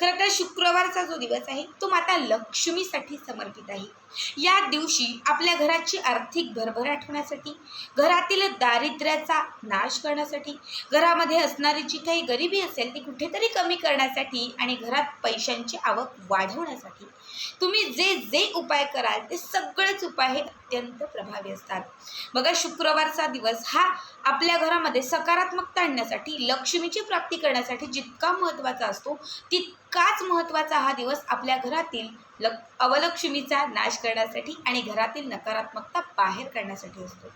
खरं तर शुक्रवारचा जो दिवस आहे तो माता लक्ष्मीसाठी समर्पित आहे. या दिवशी आपल्या घराची आर्थिक भरभराट होण्यासाठी घरातील दारिद्र्याचा नाश करण्यासाठी घरामध्ये असणारी जी काही गरिबी असेल ती कुठेतरी कमी करण्यासाठी आणि घरात पैशांची आवक वाढवण्यासाठी तुम्ही जे जे उपाय कराल ते सगळेच उपाय हे अत्यंत प्रभावी असतात. बघा शुक्रवारचा दिवस हा आपल्या घरामध्ये सकारात्मकता आणण्यासाठी लक्ष्मीची प्राप्ती करण्यासाठी जितका महत्त्वाचा असतो काच महत्त्वाचा हा दिवस आपल्या घरातील ल अवलक्ष्मीचा नाश करण्यासाठी आणि घरातील नकारात्मकता बाहेर काढण्यासाठी असतो.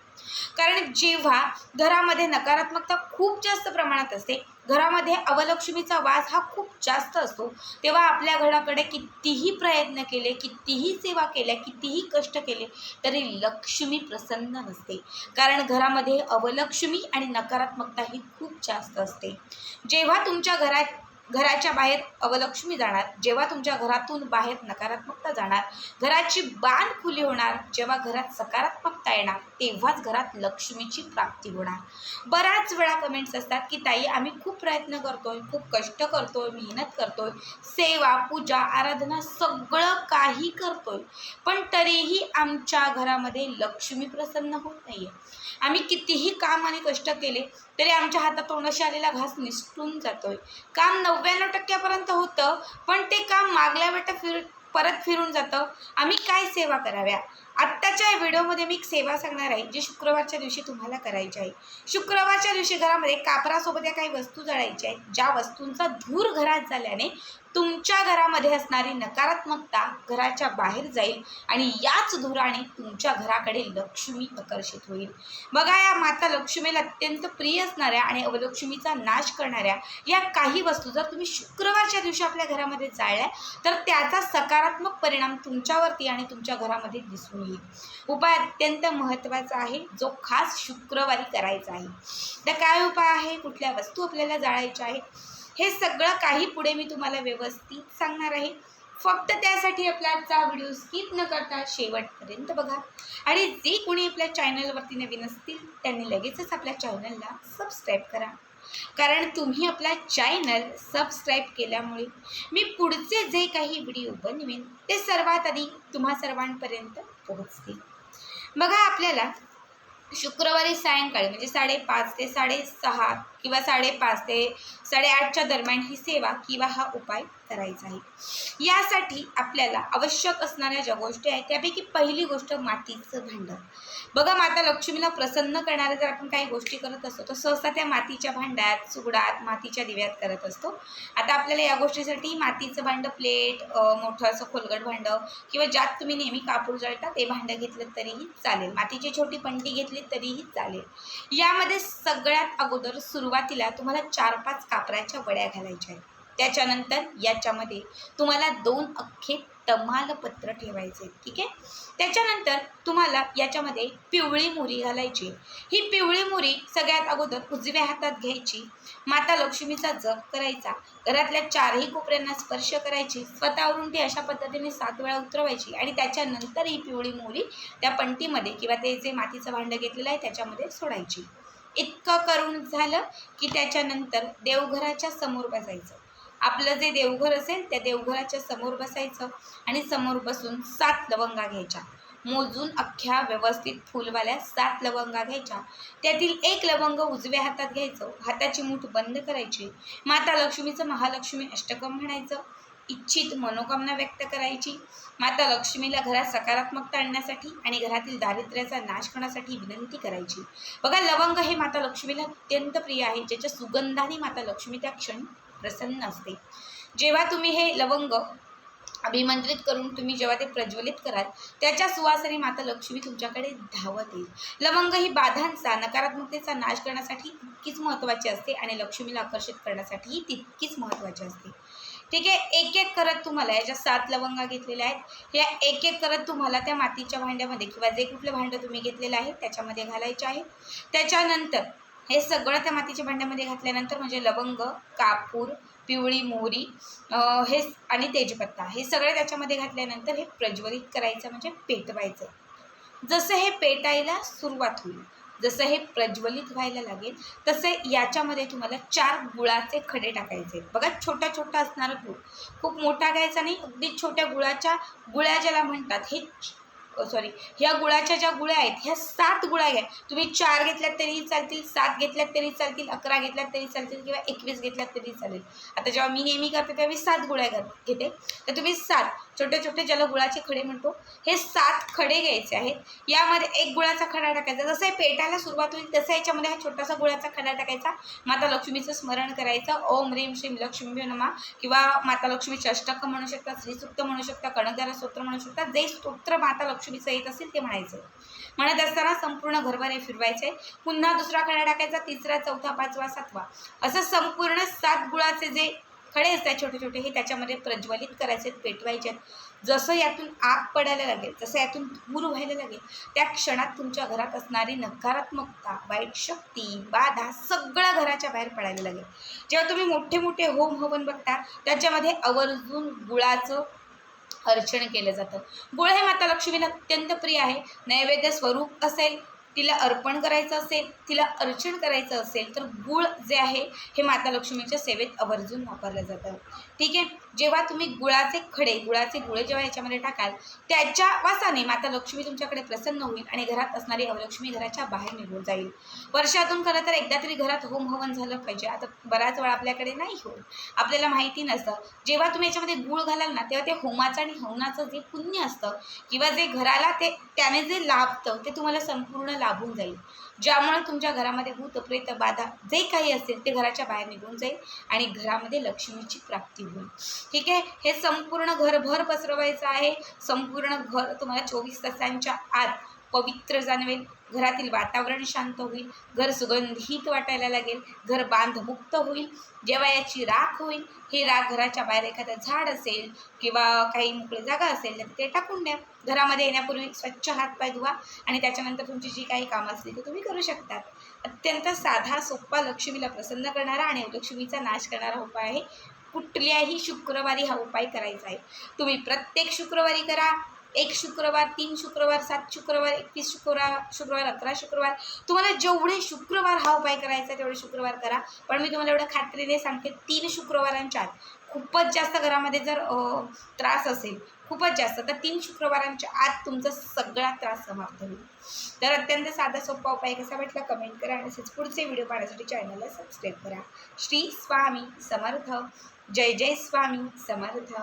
कारण जेव्हा घरामध्ये नकारात्मकता खूप जास्त प्रमाणात असते घरामध्ये अवलक्ष्मीचा वास हा खूप जास्त असतो तेव्हा आपल्या घराकडे कितीही प्रयत्न केले कितीही सेवा केल्या कितीही कष्ट केले तरी लक्ष्मी प्रसन्न नसते. कारण घरामध्ये अवलक्ष्मी आणि नकारात्मकता ही खूप जास्त असते. जेव्हा तुमच्या घरात घराच्या बाहेर अवलक्ष्मी जाणार. जेव्हा तुमच्या घरातून बाहेर नकारात्मकता जाणार घराची बाण खुली होणार जेव्हा घरात सकारात्मक सकारात्मकता येणार तेव्हाच घरात लक्ष्मीची प्राप्ती होणार. बऱ्याच वेळा कमेंट्स असतात की ताई आम्ही खूप प्रयत्न करतोय खूप कष्ट करतोय मेहनत करतोय सेवा पूजा आराधना सगळं काही करतोय पण तरीही आमच्या घरामध्ये लक्ष्मी प्रसन्न होत नाही आहे आम्ही कितीही काम आणि कष्ट केले तरी आमच्या हातात तोंडाशी आलेला घास निसटून जातोय. काम नव्याण्णव टक्क्यापर्यंत होतं पण ते काम मागल्या वेळेला फिर परत फिरून जातं. आम्ही काय सेवा कराव्या? आत्ताच्या व्हिडिओमध्ये मी एक सेवा सांगणार आहे जी शुक्रवारच्या दिवशी तुम्हाला करायची आहे. शुक्रवारच्या दिवशी घरामध्ये कापरासोबत या काही वस्तू जळायच्या आहेत. ज्या वस्तूंचा धूर घरात झाल्याने तुमच्या घरामध्ये असणारी नकारात्मकता घराच्या बाहेर जाईल आणि याच धुराने तुमच्या घराकडे लक्ष्मी आकर्षित होईल. बघा या माता लक्ष्मीला अत्यंत प्रिय असणाऱ्या आणि अवलक्ष्मीचा नाश करणाऱ्या या काही वस्तू जर तुम्ही शुक्रवारच्या दिवशी आपल्या घरामध्ये जाळल्या तर त्याचा सकारात्मक परिणाम तुमच्यावरती आणि तुमच्या घरामध्ये दिसून येईल. उपाय अत्यंत महत्त्वाचा आहे जो खास शुक्रवारी करायचा आहे. तर काय उपाय आहे? कुठल्या वस्तू आपल्याला जाळायच्या आहेत? हे सगळं काही पुढे मी तुम्हाला व्यवस्थित सांगणार आहे. फक्त त्यासाठी आपला आजचा व्हिडिओ स्किप न करता शेवटपर्यंत बघा. आणि जे कोणी आपल्या चॅनलवरती नवीन असतील त्यांनी लगेचच आपल्या चॅनलला सबस्क्राईब करा. कारण तुम्ही आपला चॅनल सबस्क्राईब केल्यामुळे मी पुढचे जे काही व्हिडिओ बनवेन ते सर्वात आधी तुम्हा सर्वांपर्यंत पोहोचतील. बघा आपल्याला शुक्रवारी सायंकाळी म्हणजे साडेपाच ते साडेसहा किंवा साडेपाच ते साडेआठच्या दरम्यान ही सेवा किंवा हा उपाय करायचा आहे. यासाठी आपल्याला आवश्यक असणाऱ्या ज्या गोष्टी आहेत त्यापैकी पहिली गोष्ट मातीचं भांडं. बघा माता लक्ष्मीला प्रसन्न करणाऱ्या जर आपण काही गोष्टी करत असतो तर सहसा त्या मातीच्या भांड्यात सुगडात मातीच्या दिव्यात करत असतो. आता आपल्याला या गोष्टीसाठी मातीचं भांडं प्लेट मोठं असं खोलगट भांडं किंवा ज्यात तुम्ही नेहमी कापूर जळता ते भांडं घेतलं तरीही चालेल. मातीची छोटी पंटी घेतली तरीही चालेल. यामध्ये सगळ्यात अगोदर सुरुवातीला तुम्हाला चार पाच कापराच्या वड्या घालायच्या आहेत. त्याच्यानंतर याच्यामध्ये तुम्हाला दोन अख्खे तमालपत्र ठेवायचे ठीक आहे? त्याच्यानंतर तुम्हाला याच्यामध्ये पिवळी मुरी घालायची ही पिवळी मुरी सगळ्यात अगोदर उजव्या हातात घ्यायची. माता लक्ष्मीचा जप करायचा. घरातल्या चारही कोपऱ्यांना स्पर्श करायची. स्वतःवरून ती अशा पद्धतीने सात वेळा उतरवायची आणि त्याच्यानंतर ही पिवळी मुरी त्या पंटीमध्ये किंवा ते जे मातीचं भांडं घेतलेलं आहे त्याच्यामध्ये सोडायची. इतकं करून झालं की त्याच्यानंतर देवघराच्या समोर बसायचं. आपलं जे देवघर असेल त्या देवघराच्या समोर बसायचं आणि समोर बसून सात लवंगा घ्यायच्या. मोजून अख्ख्या व्यवस्थित फुलवाल्या सात लवंगा घ्यायच्या. त्यातील एक लवंग उजव्या हातात घ्यायचं. हाताची मूठ बंद करायची. माता लक्ष्मीचं महालक्ष्मी अष्टकम म्हणायचं. इच्छित मनोकामना व्यक्त करायची. माता लक्ष्मीला घरात सकारात्मकता आणण्यासाठी आणि घरातील दारिद्र्याचा नाश करण्यासाठी विनंती करायची. बघा लवंग हे माता लक्ष्मीला अत्यंत प्रिय आहे. ज्याच्या सुगंधाने माता लक्ष्मी त्या क्षणी प्रसन्न असते. जेव्हा तुम्ही हे लवंग अभिमंत्रित करून तुम्ही जेव्हा ते प्रज्वलित कराल त्याच्या सुवासने माता लक्ष्मी तुमच्याकडे धावत येईल. लवंग ही बाधांचा नकारात्मकतेचा नाश करण्यासाठी तितकीच महत्त्वाची असते आणि लक्ष्मीला आकर्षित करण्यासाठीही तितकीच महत्त्वाची असते. ठीक आहे एक एक करत तुम्हाला याच्या सात लवंगा घेतलेल्या आहेत या एक एक करत तुम्हाला त्या मातीच्या भांड्यामध्ये किंवा जे कुठलं भांडं तुम्ही घेतलेलं आहे त्याच्यामध्ये घालायचे आहे. त्याच्यानंतर हे सगळं त्या मातीच्या भांड्यामध्ये घातल्यानंतर म्हणजे लवंग कापूर पिवळी मोहरी हे आणि तेजपत्ता हे सगळे त्याच्यामध्ये घातल्यानंतर हे प्रज्वलित करायचं म्हणजे पेटवायचं. जसं हे पेटायला सुरुवात होईल जसं हे प्रज्वलित व्हायला लागेल तसे याच्यामध्ये तुम्हाला चार गुळाचे खडे टाकायचे. बघा छोटा छोटा असणारा गुळ. खूप मोठा घ्यायचा नाही अगदी छोट्या गुळाच्या गुळ्या ज्याला म्हणतात हे सॉरी ह्या गुळाच्या ज्या गुळ्या आहेत ह्या सात गुळ्या घ्या. तुम्ही चार घेतल्यात तरीही चालतील सात घेतल्यात तरी चालतील अकरा घेतल्यात तरी चालतील किंवा एकवीस घेतल्यात तरी चालेल. आता जेव्हा मी नेहमी करते तेव्हा मी सात गुळ्या घेते तर तुम्ही सात छोटे छोटे ज्याला गुळाचे खडे म्हणतो हे सात खडे घ्यायचे आहेत. यामध्ये एक गुळाचा खडा टाकायचा. जसं हे पेटायला सुरुवात होईल तसं याच्यामध्ये हा छोटासा गुळाचा खडा टाकायचा. माता लक्ष्मीचं स्मरण करायचं. ओम ह्रीम श्रीम लक्ष्मी नमा. किंवा माता लक्ष्मीचे अष्टक म्हणू शकता श्रीसूक्त म्हणू शकता कणकदारा स्तोत्र म्हणू शकता जे स्तोत्र माता लक्ष्मी लक्ष्मीचं येत असेल ते म्हणायचं. म्हणत असताना संपूर्ण घरभरे फिरवायचे. पुन्हा दुसरा खडा टाकायचा तिसरा चौथा पाचवा सातवा. असं संपूर्ण सात गुळाचे जे खडे असतात छोटे छोटे हे त्याच्यामध्ये प्रज्वलित करायचे आहेत, पेटवायचे. आहेत. जसं यातून आग पडायला लागेल जसं यातून धूर व्हायला लागेल त्या क्षणात तुमच्या घरात असणारी नकारात्मकता वाईट शक्ती बाधा सगळं घराच्या बाहेर पडायला लागेल. जेव्हा तुम्ही मोठे मोठे होम हवन बघता त्याच्यामध्ये आवर्जून गुळाचं अर्चन केलं जातं. गुळ हे माता लक्ष्मीला अत्यंत प्रिय आहे. नैवेद्य स्वरूप असेल तिला अर्पण करायचं असेल तिला अर्चन करायचं असेल तर गुळ जे आहे हे माता लक्ष्मीच्या सेवेत आवर्जून वापरलं जातं. ठीक आहे? जेव्हा तुम्ही गुळाचे खडे गुळाचे गुळे जेव्हा याच्यामध्ये टाकाल त्याच्या वासाने माता लक्ष्मी तुमच्याकडे प्रसन्न होईल आणि घरात असणारी अवलक्ष्मी घराच्या बाहेर निघून जाईल. वर्षातून खरं तर एकदा तरी घरात होम हवन झालं पाहिजे. आता बराच वेळा आपल्याकडे नाही होत. आपल्याला माहिती नसतं. जेव्हा तुम्ही याच्यामध्ये गुळ घालाल ना तेव्हा ते होमाचं आणि हवनाचं जे पुण्य असतं किंवा जे घराला ते त्याने जे लाभतं ते तुम्हाला संपूर्ण लाभून जाईल. ज्यामुळे तुमच्या घरामध्ये भूतप्रेत बाधा जे काही असेल ते घराच्या बाहेर निघून जाईल आणि घरामध्ये लक्ष्मीची प्राप्ती होईल. ठीक आहे? हे संपूर्ण घरभर पसरवायचं आहे. संपूर्ण घर तुम्हाला चोवीस तासांच्या आत पवित्र जाणवेल घरातील वातावरण शांत होईल घर सुगंधित वाटायला लागेल घर बांधमुक्त होईल जेव्हा याची राख होईल हे राख घराच्या बाहेर एखादं झाड असेल किंवा काही मोकळी जागा असेल तर ते टाकून द्या. घरामध्ये येण्यापूर्वी स्वच्छ हातपाय धुवा आणि त्याच्यानंतर तुमची जी काही कामं असतील ते तुम्ही करू शकतात. अत्यंत साधा सोप्पा लक्ष्मीला प्रसन्न करणारा आणि लक्ष्मीचा नाश करणारा उपाय आहे. कुठल्याही शुक्रवारी हा उपाय करायचा आहे. तुम्ही प्रत्येक शुक्रवारी करा एक शुक्रवार तीन शुक्रवार सात शुक्रवार एकवीस शुक्रवार शुक्रवार अकरा शुक्रवार. तुम्हाला जेवढे शुक्रवार हा उपाय करायचा तेवढे शुक्रवार करा. पण मी तुम्हाला एवढं खात्रीने सांगते तीन शुक्रवारांच्या आत खूपच जास्त घरामध्ये जर त्रास असेल खूपच जास्त तर तीन शुक्रवारांच्या आत तुमचा सगळा त्रास समाप्त होईल. तर अत्यंत साधा सोपा उपाय कसा वाटला कमेंट करा आणि तसेच पुढचे व्हिडिओ पाहण्यासाठी चॅनलला सबस्क्राईब करा. श्री स्वामी समर्थ. जय जय स्वामी समर्थ.